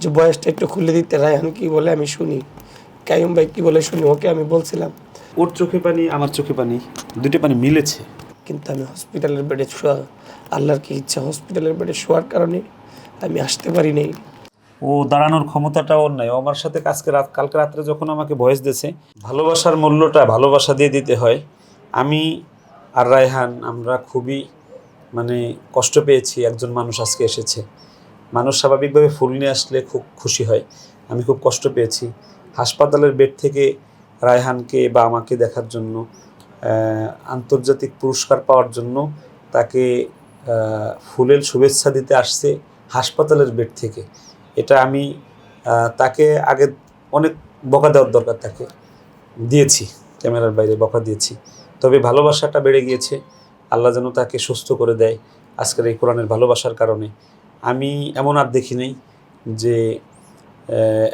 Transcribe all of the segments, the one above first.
যে বয়সটা একটু খুলে দিতে রায়হান কি বলে আমি শুনি কাইম ভাই কি বলে শুনি ওকে আমি বলছিলাম। ওর চোখে পানি আমার চোখে পানি দুটো পানি মিলেছে। কিন্তু আমি হসপিটালের বেডে শোয়া আল্লাহর কি ইচ্ছা হসপিটালের বেডে শোয়ার কারণে আমি আসতে পারি নাই। ও দাঁড়ানোর ক্ষমতাটা ওর নাই। ও আমার সাথে আজকে রাত কালকে রাত্রে যখন আমাকে ভয়েস দিয়েছে ভালোবাসার মূল্যটা ভালোবাসা দিয়ে দিতে হয়। আমি আর রায়হান আমরা খুবই মানে কষ্ট পেয়েছি একজন মানুষ আজকে এসেছে। মানুষ স্বাভাবিকভাবে ফুল নিয়ে আসলে খুব খুশি হয়। আমি খুব কষ্ট পেয়েছি। হাসপাতালের বেড থেকে রায়হানকে বা আমাকে দেখার জন্য আন্তর্জাতিক পুরস্কার পাওয়ার জন্য তাকে ফুলের শুভেচ্ছা দিতে আসছে হাসপাতালের বেড থেকে। এটা আমি তাকে আগে অনেক বকা দেওয়ার দরকার তাকে দিয়েছি, ক্যামেরার বাইরে বকা দিয়েছি। তবে ভালোবাসাটা বেড়ে গিয়েছে। আল্লাহ যেন তাকে সুস্থ করে দেয় আজকের এই কোরআনের ভালোবাসার কারণে। আমি এমন আর দেখি নাই যে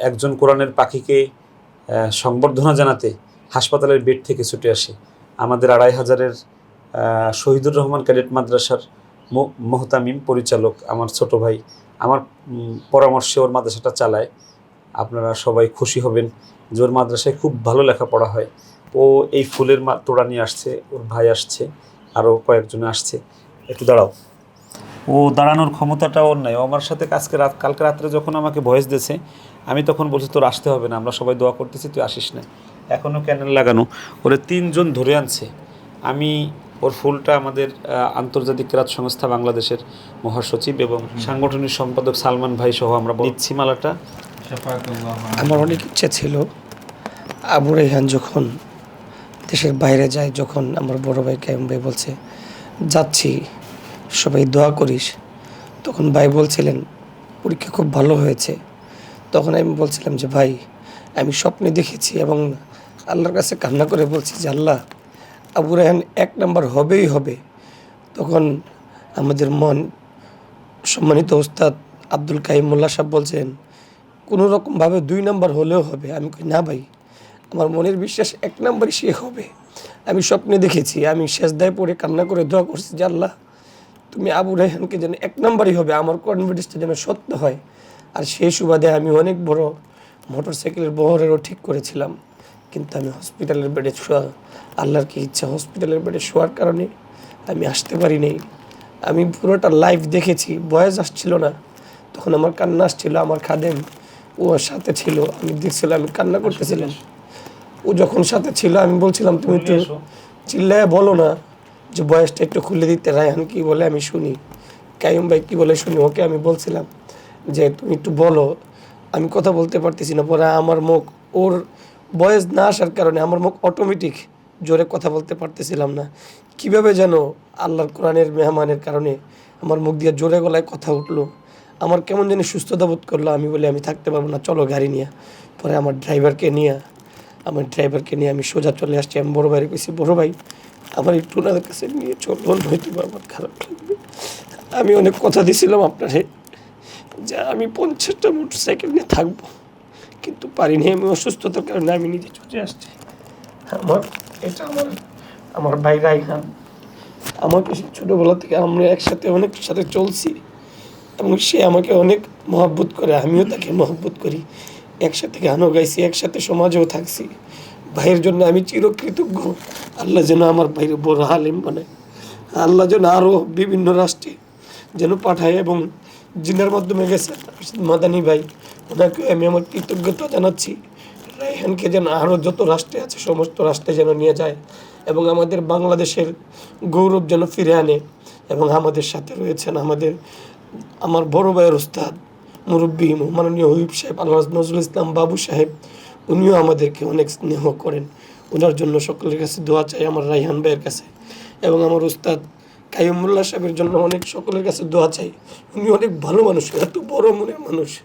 একজন কোরআনের পাখিকে সংবর্ধনা জানাতে হাসপাতালের বেড থেকে ছুটে আসে। আমাদের আড়াই হাজারের শহীদুর রহমান ক্যাডেট মাদ্রাসার মোহতামিম পরিচালক, আমার ছোট ভাই, আমার পরামর্শে ওর মাদ্রাসাটা চালায়। আপনারা সবাই খুশি হবেন যে ওর মাদ্রাসায় খুব ভালো লেখাপড়া হয়। ও এই ফুলের তোড়া নিয়ে আসছে, ওর ভাই আসছে আরও কয়েকজন আসছে। একটু দাঁড়াও। ও দাঁড়ানোর ক্ষমতাটা ওর নাই। ও আমার সাথে আজকে রাত কালকে রাত্রে যখন আমাকে ভয়েস দিয়েছে আমি তখন বলছি তোর আসতে হবে না আমরা সবাই দোয়া করতেছি তুই আসিস না। এখনও ক্যানেল লাগানো। ওরে তিনজন ধরে আনছে। আমি ওর ফুলটা আমাদের আন্তর্জাতিক ক্রাত সংস্থা বাংলাদেশের মহাসচিব এবং সাংগঠনিক সম্পাদক সালমান ভাই সহ আমরা নিচ্ছি মালাটা। আমার অনেক ইচ্ছে ছিল আবু রেহান যখন দেশের বাইরে যায় যখন আমার বড় ভাই কাইম ভাই বলছে যাচ্ছি। সবাই দোয়া করিস। তখন ভাই বলছিলেন, পরীক্ষা খুব ভালো হয়েছে। তখন আমি বলছিলাম যে, ভাই, আমি স্বপ্নে দেখেছি এবং আল্লাহর কাছে কান্না করে বলছি যে, আল্লাহ, আবু রেহান এক নাম্বার হবেই হবে। তখন আমাদের মন সম্মানিত ওস্তাদ আব্দুল কাইম মোল্লা সাহেব বলছেন, কোনো রকমভাবে দুই নাম্বার হলেও হবে। আমি কই, না ভাই, আমার মনের বিশ্বাস এক নাম্বারই সে হবে। আমি স্বপ্নে দেখেছি, আমি শেষ দায় পড়ে কান্না করে দোয়া করছি যে, আল্লাহ তুমি আবু রায়হানকে যেন এক নম্বরই হবে আমার কনফিডেন্সটা যেন সত্য হয়। আর সেই সুবাদে আমি অনেক বড় মোটর সাইকেলের বহরেরও ঠিক করেছিলাম। কিন্তু আমি হসপিটালের বেডে শোয়া আল্লাহর কি ইচ্ছা হসপিটালের বেডে শোয়ার কারণে আমি আসতে পারি নাই। আমি পুরোটা লাইভ দেখেছি বয়স আসছিল না। তখন আমার কান্না আসছিল আমার খাদেম ও ওর সাথে ছিল আমি দেখছিলাম আমি কান্না করতেছিলাম। ও যখন সাথে ছিল আমি বলছিলাম তুমি একটু চিল্লায় বলো না। যে বয়সটা একটু খুলে দিতে, রায়হান কি বলে আমি শুনি কাইম ভাই কি বলে শুনি, ওকে আমি বলছিলাম যে, তুমি একটু বলো, আমি কথা বলতে পারতেছি না। পরে আমার মুখ, ওর বয়স না আসার কারণে আমার মুখ অটোমেটিক জোরে কথা বলতে পারতেছিলাম না। কীভাবে যেন আল্লাহর কোরআনের মেহমানের কারণে আমার মুখ দিয়ে জোরে গলায় কথা উঠল। আমার কেমন জানি সুস্থতা বোধ করল, আমি বলি, আমি থাকতে পারব না, চলো গাড়ি নিয়ে। পরে আমার ড্রাইভারকে নিয়ে, আমার ড্রাইভারকে নিয়ে আমি সোজা চলে আসছি, আমি বড়ো ভাইয়ের কাছে বড় ভাই আমার একটু ওনাদের কাছে নিয়ে চলবো হয়তো আমার খারাপ লাগবে। আমি অনেক কথা দিছিলাম আপনারে যে আমি পঞ্চাশটা মোটর সাইকেল নিয়ে থাকব, কিন্তু পারিনি, আমি অসুস্থতার কারণে আমি নিজে ছুটে আসছি। আমার, এটা আমার আমার ভাই রাইহান আমাকে ছোটোবেলা থেকে আমরা একসাথে অনেক সাথে চলছি, এবং সে আমাকে অনেক মহব্বত করে, আমিও তাকে মহব্বত করি। একসাথে গানও গাইছি, একসাথে সমাজেও থাকছি। ভাইয়ের জন্য আমি চিরকৃতজ্ঞ। আল্লাহ যেন আমার ভাইয়ের বড় হালিম বানায়। আল্লাহ যেন আরও বিভিন্ন রাষ্ট্রে যেন পাঠায় এবং জিনার মাধ্যমে গেছে মাদানী ভাই, ওনাকে আমি আমার কৃতজ্ঞতা জানাচ্ছি। রায়হানকে যেন আরও যত রাষ্ট্রে আছে, সমস্ত রাষ্ট্রে যেন নিয়ে যায় এবং আমাদের বাংলাদেশের গৌরব যেন ফিরে আনে এবং আমাদের সাথে রয়েছেন আমাদের, আমার বড় ভাইয়ের উস্তাদ মুরব্বী, মাননীয় হুইপ সাহেব আল্লাহ নজরুল ইসলাম বাবু সাহেব উনিও আমাদেরকে অনেক স্নেহ করেন। ওনার জন্য সকলের কাছে দোয়া চাই আমার রাইহান ভাইয়ের কাছে এবং আমার উস্তাদ কাইমুল্লাহ সাহেবের জন্য অনেক সকলের কাছে দোয়া চাই। উনি অনেক ভালো মানুষ, এত বড় মনের মানুষ।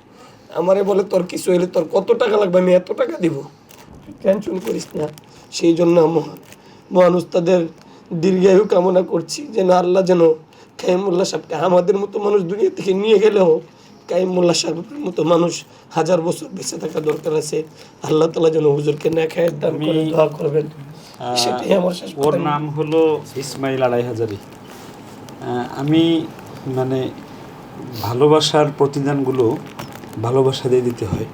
আমারে বলে, তোর কিছু হলে তোর কত টাকা লাগবে? আমি এত টাকা দিব। টেনশন করিস না। সেই জন্য মহান মহান উস্তাদের দীর্ঘায়ু কামনা করছি যেন আল্লাহ যেন কাইমুল্লাহ সাহেবকে আমাদের মতো মানুষ দুনিয়া থেকে নিয়ে গেলেও কাইমুল্লাহ সাহেবের মতো মানুষ হাজার বছর বেঁচে থাকা দরকার আছে। আল্লাহ তালা যেন হুজুরকে না খায় দান করে দোয়া করবেন। সেটাই আমার ওর নাম হলো ইসমাইল আড়াই হাজারি। আমি মানে ভালোবাসার প্রতিদানগুলো ভালোবাসা দিয়ে দিতে হয়।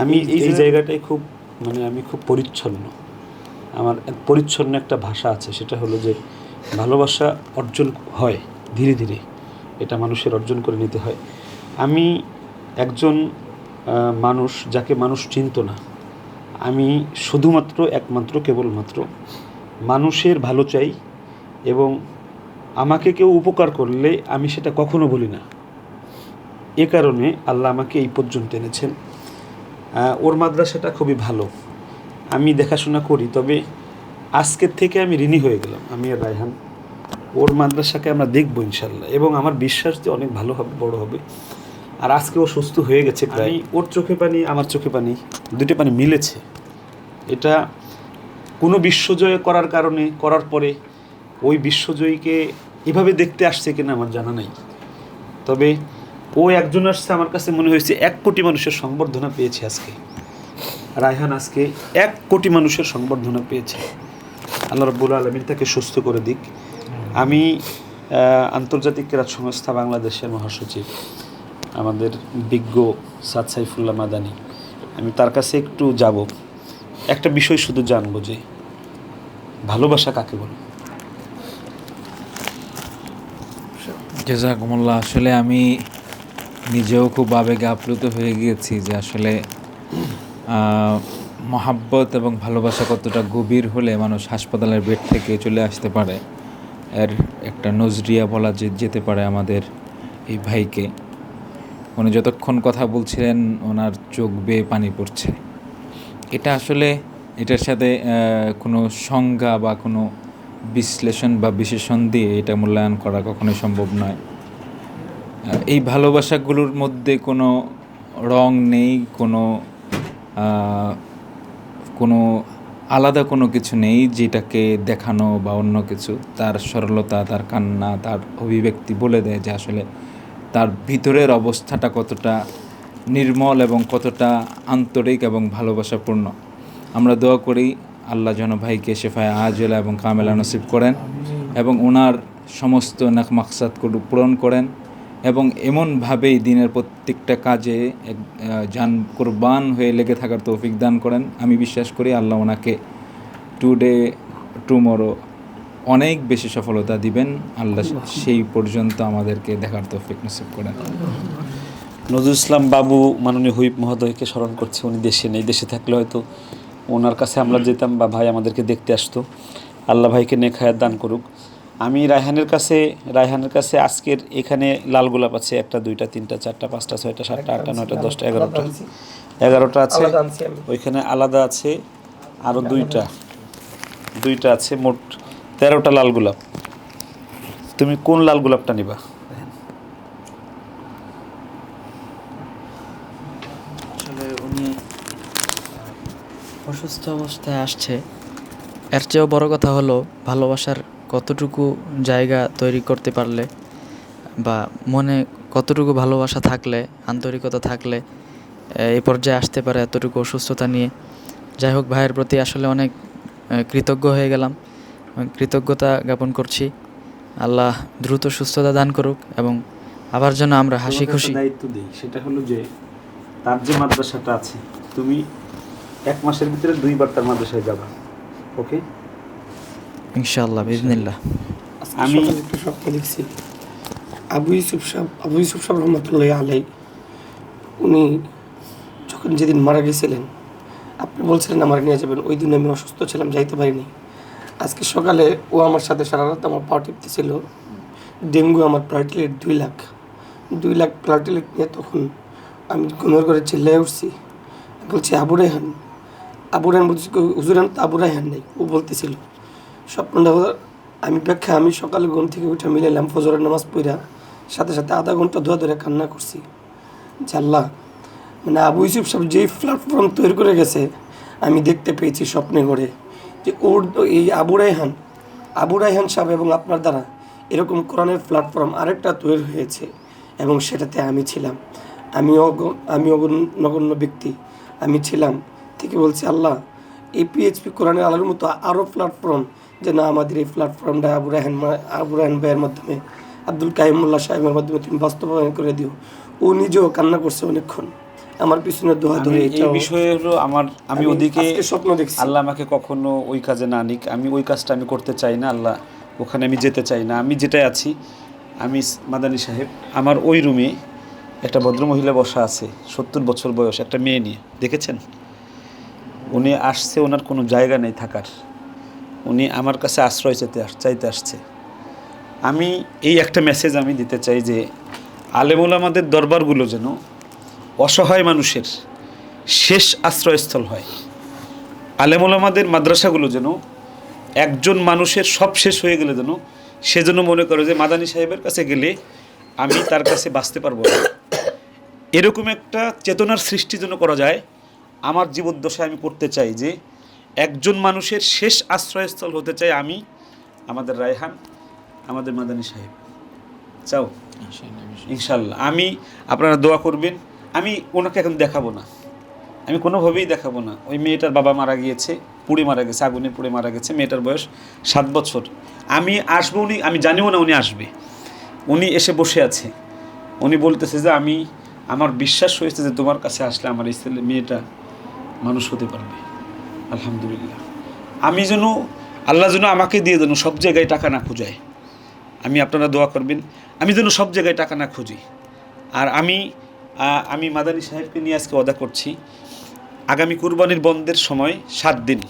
আমি এই জায়গাটায় খুব মানে আমি খুব পরিচ্ছন্ন। আমার পরিচ্ছন্ন একটা ভাষা আছে সেটা হলো যে ভালোবাসা অর্জন হয় ধীরে ধীরে। এটা মানুষের অর্জন করে নিতে হয়। আমি একজন মানুষ যাকে মানুষ চিনত না। আমি শুধুমাত্র একমাত্র, কেবলমাত্র মানুষের ভালো চাই এবং আমাকে কেউ উপকার করলে আমি সেটা কখনো বলি না। এ কারণে আল্লাহ আমাকে এই পর্যন্ত এনেছেন। ওর মাদ্রাসাটা খুবই ভালো। আমি দেখাশোনা করি, তবে আজকের থেকে আমি ঋণী হয়ে গেলাম, আমি আর রায়হান। ওর মাদ্রাসাকে আমরা দেখব ইনশাল্লাহ এবং আমার বিশ্বাস যে অনেক ভালো হবে, বড় হবে। আর আজকে ও সুস্থ হয়ে গেছে প্রায়। ওর চোখে পানি, আমার চোখে পানি দুটো পানি মিলেছে। এটা কোনো বিশ্বজয় করার কারণে, করার পরে ওই বিশ্বজয়ীকে এভাবে দেখতে আসছে কিনা আমার জানা নাই। তবে ও একজন আসছে আমার কাছে মনে হয়েছে এক কোটি মানুষের সংবর্ধনা পেয়েছে আজকে। রায়হান আজকে এক কোটি মানুষের সংবর্ধনা পেয়েছে। আল্লাহ রব্বুল আলমিন তাকে সুস্থ করে দিক। আমি আন্তর্জাতিক ক্রীড়া সংস্থা বাংলাদেশের মহাসচিব। আমাদের বিজ্ঞ সাদ সাইফুল্লাহ মাদানি। আমি তার কাছে একটু যাব। একটা বিষয় শুধু জানব যে, ভালোবাসা কাকে বলে? জেজাকুমুল্লাহ, আসলে আমি নিজেও খুব আবেগে আপ্লুত হয়ে গিয়েছি যে আসলে মহাব্বত এবং ভালোবাসা কতটা গভীর হলে মানুষ হাসপাতালের বেড থেকে চলে আসতে পারে। এর একটা নজরিয়া বলা যেতে পারে আমাদের এই ভাইকে। উনি যতক্ষণ কথা বলছিলেন, ওনার চোখ বেয়ে পানি পড়ছে। এটা আসলে এটার সাথে কোনো সংজ্ঞা বা কোনো বিশ্লেষণ বা বিশেষণ দিয়ে এটা মূল্যায়ন করা কখনোই সম্ভব নয়। এই ভালোবাসাগুলোর মধ্যে কোনো রং নেই, কোনো কোনো আলাদা কোনো কিছু নেই যেটাকে দেখানো বা অন্য কিছু। তার সরলতা, তার কান্না, তার অভিব্যক্তি বলে দেয় যে আসলে তার ভিতরের অবস্থাটা কতটা নির্মল এবং কতটা আন্তরিক এবং ভালোবাসাপূর্ণ। আমরা দোয়া করি আল্লাহ যেন ভাইকে শেফায় আজলা এবং কামেলা নসিব করেন এবং ওনার সমস্ত নাক মাকসাদগুলো পূরণ করেন এবং এমনভাবেই দিনের প্রত্যেকটা কাজে যান কোরবান হয়ে লেগে থাকার তৌফিক দান করেন। আমি বিশ্বাস করি আল্লাহ ওনাকে টুডে টুমোরো অনেক বেশি সফলতা দিবেন। আল্লাহ সেই পর্যন্ত আমাদেরকে দেখার তৌফিক নসিব করেন নজরুল ইসলাম বাবু মাননীয় হুইপ মহোদয়কে স্মরণ করছে উনি দেশে নেই দেশে থাকলে হয়তো ওনার কাছে আমরা যেতাম বা ভাই আমাদেরকে দেখতে আসতো। আল্লাহ ভাইকে নেখায়াত দান করুক। আমি রায়হানের কাছে রায়হানের কাছে আজকের এখানে লাল গোলাপ আছে একটা দুইটা তিনটা চারটা পাঁচটা ছয়টা সাতটা আটটা নয়টা দশটা এগারোটা। এগারোটা আছে ওইখানে আলাদা আছে আরও দুইটা। দুইটা আছে মোট তেরোটা লাল গোলাপ। তুমি কোন লাল গোলাপটা নিবা? আসলে উনি অসুস্থ অবস্থায় আসছে। এর চেয়েও বড় কথা হলো, ভালোবাসার কতটুকু জায়গা তৈরি করতে পারলে বা মনে কতটুকু ভালোবাসা থাকলে, আন্তরিকতা থাকলে এই পর্যায়ে আসতে পারে এতটুকু অসুস্থতা নিয়ে। যাই হোক, ভাইয়ের প্রতি আসলে অনেক কৃতজ্ঞ হয়ে গেলাম। কৃতজ্ঞতা জ্ঞাপন করছি। আল্লাহ দ্রুত সুস্থতা দান করুক এবং আবার যেন আমরা হাসি খুশি দায়িত্ব দিই সেটা হলো যে তার যে মাদ্রাসাটা আছে তুমি এক মাসের ভিতরে দুইবার তার মাদ্রাসায় যাবা ওকে? ইনশাআল্লাহ বিজনিল্লাহ আমি একটু স্বপ্ন দেখছি। আবু ইউসুফ সাহেব আবু ইউসুফ সাহেব রহমতুল্লাহ আলাই উনি যখন যেদিন মারা গেছিলেন আপনি বলছিলেন আমার নিয়ে যাবেন ওই দিন আমি অসুস্থ ছিলাম যাইতে পারিনি। আজকে সকালে ও আমার সাথে সারা রাত আমার পা টিপতেছিল। ডেঙ্গু আমার প্লাটিলেট দুই লাখ। দুই লাখ প্লাটিলেট নিয়ে তখন আমি গুনর করে চিল্লাই উঠছি। বলছি, আবু রেহান। আবু বলছি হুজুরান তো আবু রেহান নেই। ও বলতেছিল, স্বপ্নটা আমি ব্যাখ্যা, আমি সকালে ঘুম থেকে উঠে মিলাইলাম ফজরের নামাজ পড়া। সাথে সাথে আধা ঘণ্টা ধোয়া ধরে কান্না করছি। আল্লাহ মানে আবু ইউসুফ সাহেব যেই প্ল্যাটফর্ম তৈরি করে গেছে, আমি দেখতে পেয়েছি স্বপ্নে ঘরে যে ওর এই আবু রায়হান আবু রায়হান সাহেব এবং আপনার দ্বারা এরকম কোরআনের প্ল্যাটফর্ম আরেকটা তৈরি হয়েছে এবং সেটাতে আমি ছিলাম। আমি আমি নগণ্য ব্যক্তি। আমি ছিলাম। থেকে বলছি আল্লাহ, এই পিএইচপি কোরআনের আলোর মতো আরও প্ল্যাটফর্ম যেন আমাদের এই প্ল্যাটফর্মটা আবু রাহান আবু রাহান ভাইয়ের মাধ্যমে, আব্দুল কাইমুল্লাহ সাহেবের মাধ্যমে তুমি বাস্তবায়ন করে দিও। ও নিজেও কান্না করছে অনেকক্ষণ। আমার পিছনে দোয়া ধরে এই বিষয়ে হলো আমার আমি ওদিকে স্বপ্ন দেখছি। আল্লাহ আমাকে কখনো ওই কাজে না নিক। আমি ওই কাজটা আমি করতে চাই না আল্লাহ ওখানে আমি যেতে চাই না। আমি যেটাই আছি আমি মাদানী সাহেব আমার ওই রুমে একটা ভদ্র মহিলা বসা আছে সত্তর বছর বয়স একটা মেয়ে নিয়ে। দেখেছেন? উনি আসছে ওনার কোনো জায়গা নেই থাকার। উনি আমার কাছে আশ্রয় চাইতে চাইতে আসছে। আমি এই একটা মেসেজ আমি দিতে চাই যে আলেমুল আমাদের দরবারগুলো যেন অসহায় মানুষের শেষ আশ্রয়স্থল হয়। আলেমুল আমাদের মাদ্রাসাগুলো যেন একজন মানুষের সব শেষ হয়ে গেলে যেন সে যেন মনে করে যে মাদানী সাহেবের কাছে গেলে আমি তার কাছে বাঁচতে পারব না। এরকম একটা চেতনার সৃষ্টি যেন করা যায় আমার জীবদ্দশায় আমি করতে চাই যে একজন মানুষের শেষ আশ্রয়স্থল হতে চাই আমি আমাদের রায়হান আমাদের মাদানী সাহেব। চাও? ইনশাল্লাহ আমি আপনারা দোয়া করবেন আমি ওনাকে এখন দেখাবো না। আমি কোনোভাবেই দেখাবো না। ওই মেয়েটার বাবা মারা গিয়েছে, পুড়ে মারা গেছে, আগুনে পুড়ে মারা গেছে, মেয়েটার বয়স সাত বছর। আমি আসব উনি, আমি জানিও না উনি আসবে। উনি এসে বসে আছে। উনি বলতেছে যে, আমি, আমার বিশ্বাস হয়েছে যে তোমার কাছে আসলে আমার এই ছেলে, মেয়েটা মানুষ হতে পারবে। আলহামদুলিল্লাহ। আমি যেন, আল্লাহ যেন আমাকে দিয়ে যেন সব জায়গায় টাকা না খুঁজায়। আমি আপনারা দোয়া করবেন, আমি যেন সব জায়গায় টাকা না খুঁজি। আর আমি আমি মাদানী সাহেবকে নিয়ে আজকে অদা করছি। আগামী কুরবানির বন্ধের সময় সাত দিন।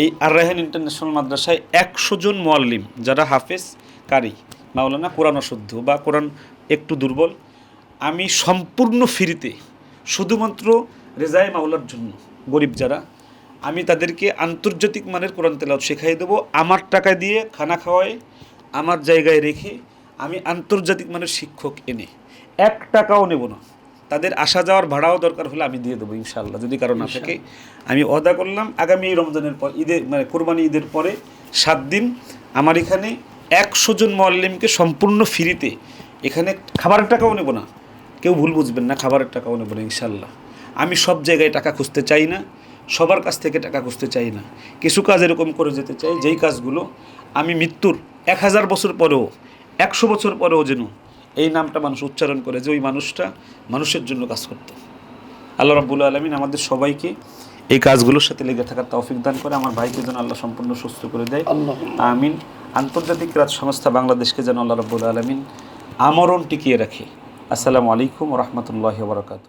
এই আর রায়হান ইন্টারন্যাশনাল মাদ্রাসায় একশো জন মোয়াল্লিম, যারা হাফেজ কারি মাওলানা কোরআন অশুদ্ধ বা কোরআন একটু দুর্বল, আমি সম্পূর্ণ ফ্রিতে, শুধুমাত্র রেজায় মাওলার জন্য, গরিব যারা, আমি তাদেরকে আন্তর্জাতিক মানের কোরআন তেলাওয়াত শেখাই দেবো, আমার টাকা দিয়ে খানা খাওয়ায়, আমার জায়গায় রেখে আমি আন্তর্জাতিক মানের শিক্ষক এনে, এক টাকাও নেব না। তাদের আসা যাওয়ার ভাড়াও দরকার হলে আমি দিয়ে দেবো ইনশাল্লাহ যদি কারও না থাকে, আমি অদা করলাম, আগামী রমজানের পর, ঈদের মানে কোরবানি ঈদের পরে সাত দিন আমার এখানে একশো জন মোয়াল্লিমকে সম্পূর্ণ ফ্রিতে এখানে খাবারের টাকাও নেব না। কেউ ভুল বুঝবেন না, খাবারের টাকাও নেব না ইনশাল্লাহ আমি সব জায়গায় টাকা খুঁজতে চাই না, সবার কাছ থেকে টাকা খুঁজতে চাই না। কিছু কাজ এরকম করে যেতে চাই, যেই কাজগুলো আমি মৃত্যুর এক হাজার বছর পরেও, একশো বছর পরেও যেন এই নামটা মানুষ উচ্চারণ করে যে ওই মানুষটা মানুষের জন্য কাজ করত। আল্লাহ রব্বুল আলমিন আমাদের সবাইকে এই কাজগুলোর সাথে লেগে থাকার তৌফিক দান করে আমার ভাইকে যেন আল্লাহ সম্পূর্ণ সুস্থ করে দেয়। আমিন। আন্তর্জাতিক রাজ সংস্থা বাংলাদেশকে যেন আল্লাহ রব্বুল আলমিন আমরণ টিকিয়ে রাখে। আসসালামু আলাইকুম রহমতুল্লাহ বরকাত